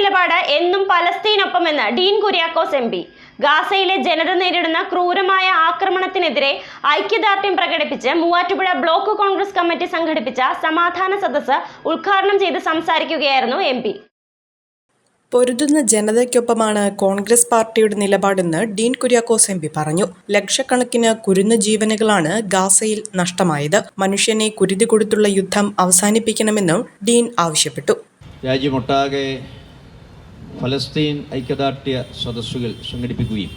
നിലപാട് എന്നും പലസ്തീനൊപ്പമെന്ന് ഡീൻ കുര്യാക്കോസ് എം പി. ഗാസയിലെ ജനത നേരിടുന്ന ക്രൂരമായ ആക്രമണത്തിനെതിരെ ഐക്യദാർഢ്യം പ്രകടിപ്പിച്ച് മൂവാറ്റുപുഴ ബ്ലോക്ക് കോൺഗ്രസ് കമ്മിറ്റി സംഘടിപ്പിച്ച സമാധാന സദസ്സ് ഉദ്ഘാടനം ചെയ്ത് സംസാരിക്കുകയായിരുന്നു എം പി. പൊരുതുന്ന ജനതയ്ക്കൊപ്പമാണ് കോൺഗ്രസ് പാർട്ടിയുടെ നിലപാടെന്ന് ഡീൻ കുര്യാക്കോസ് എം പി പറഞ്ഞു. ലക്ഷക്കണക്കിന് കുരുന്ന ജീവനുകളാണ് ഗാസയിൽ നഷ്ടമായത്. മനുഷ്യനെ കുരുതി കൊടുത്തുള്ള യുദ്ധം അവസാനിപ്പിക്കണമെന്നും ഡീൻ ആവശ്യപ്പെട്ടു. രാജ്യമൊട്ടാകെ ഫലസ്തീൻ ഐക്യദാർഢ്യ സദസ്സുകൾ സംഘടിപ്പിക്കുകയും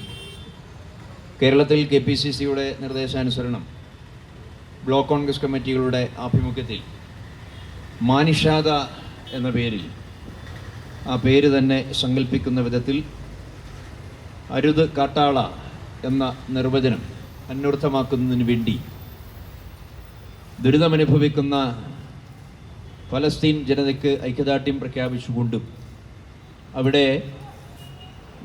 കേരളത്തിൽ കെ പി സി സിയുടെ നിർദ്ദേശാനുസരണം ബ്ലോക്ക് കോൺഗ്രസ് കമ്മിറ്റികളുടെ ആഭിമുഖ്യത്തിൽ മാനിഷാദ എന്ന പേരിൽ ആ പേര് തന്നെ സങ്കല്പിക്കുന്ന വിധത്തിൽ അരുത് കാട്ടാള എന്ന നിർവചനം അന്വർത്ഥമാക്കുന്നതിന് വേണ്ടി ദുരിതമനുഭവിക്കുന്ന ഫലസ്തീൻ ജനതയ്ക്ക് ഐക്യദാർഢ്യം പ്രഖ്യാപിച്ചുകൊണ്ടും അവിടെ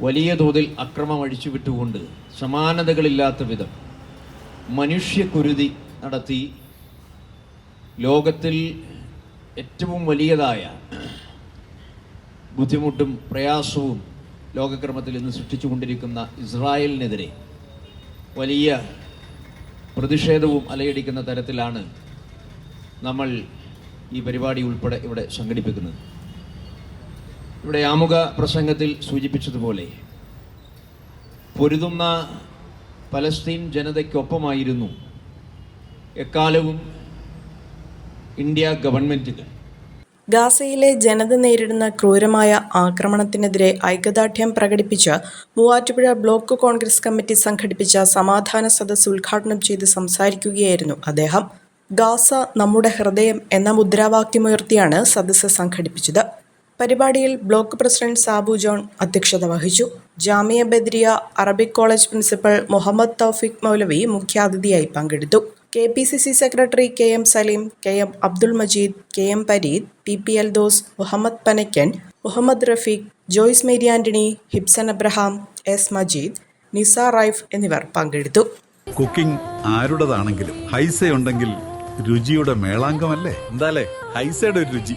വലിയ തോതിൽ അക്രമം അഴിച്ചുവിട്ടുകൊണ്ട് സമാനതകളില്ലാത്ത വിധം മനുഷ്യക്കുരുതി നടത്തി ലോകത്തിൽ ഏറ്റവും വലിയതായ ബുദ്ധിമുട്ടും പ്രയാസവും ലോകക്രമത്തിൽ ഇന്ന് സൃഷ്ടിച്ചുകൊണ്ടിരിക്കുന്ന ഇസ്രായേലിനെതിരെ വലിയ പ്രതിഷേധവും അലയടിക്കുന്ന തരത്തിലാണ് നമ്മൾ ഈ പരിപാടി ഉൾപ്പെടെ ഇവിടെ സംഘടിപ്പിക്കുന്നത്. ഇവിടെ ആമുഖ പ്രസംഗത്തിൽ സൂചിപ്പിച്ചതുപോലെ പൊരുതുന്ന പലസ്തീൻ ജനതയ്ക്കൊപ്പമായിരുന്നു എക്കാലവും ഇന്ത്യ ഗവൺമെന്റുകൾ ഗാസയിലെ ജനത നേരിടുന്ന ക്രൂരമായ ആക്രമണത്തിനെതിരെ ഐക്യദാർഢ്യം പ്രകടിപ്പിച്ച് മൂവാറ്റുപുഴ ബ്ലോക്ക് കോൺഗ്രസ് കമ്മിറ്റി സംഘടിപ്പിച്ച സമാധാന സദസ് ഉദ്ഘാടനം ചെയ്ത് സംസാരിക്കുകയായിരുന്നു അദ്ദേഹം. ഗാസ നമ്മുടെ ഹൃദയം എന്ന മുദ്രാവാക്യമുയർത്തിയാണ് സദസ്സ് സംഘടിപ്പിച്ചത്. പരിപാടിയിൽ ബ്ലോക്ക് പ്രസിഡന്റ് സാബു ജോൺ അധ്യക്ഷത വഹിച്ചു. Jamia Badriya Arabic college principal Muhammad Taufiq Moulavi മുഖ്യാതിഥിയായി പങ്കെടുത്തു. K P C C secretary K M Saleem K M Abdul Majeed K M Pareed T P L Doss Muhammad Panakkan Muhammad Rafeeq Joyce Mary Antony Hibson Abraham S Majeed Nisa Raif എന്നിവർ പങ്കെടുത്തു. Cooking ആരുടേതാണെങ്കിലും Haiza ഉണ്ടെങ്കിൽ രുചിയുടെ മേളാങ്കമല്ലേ എന്താലേ? ഹൈസയുടെ ഒരു രുചി.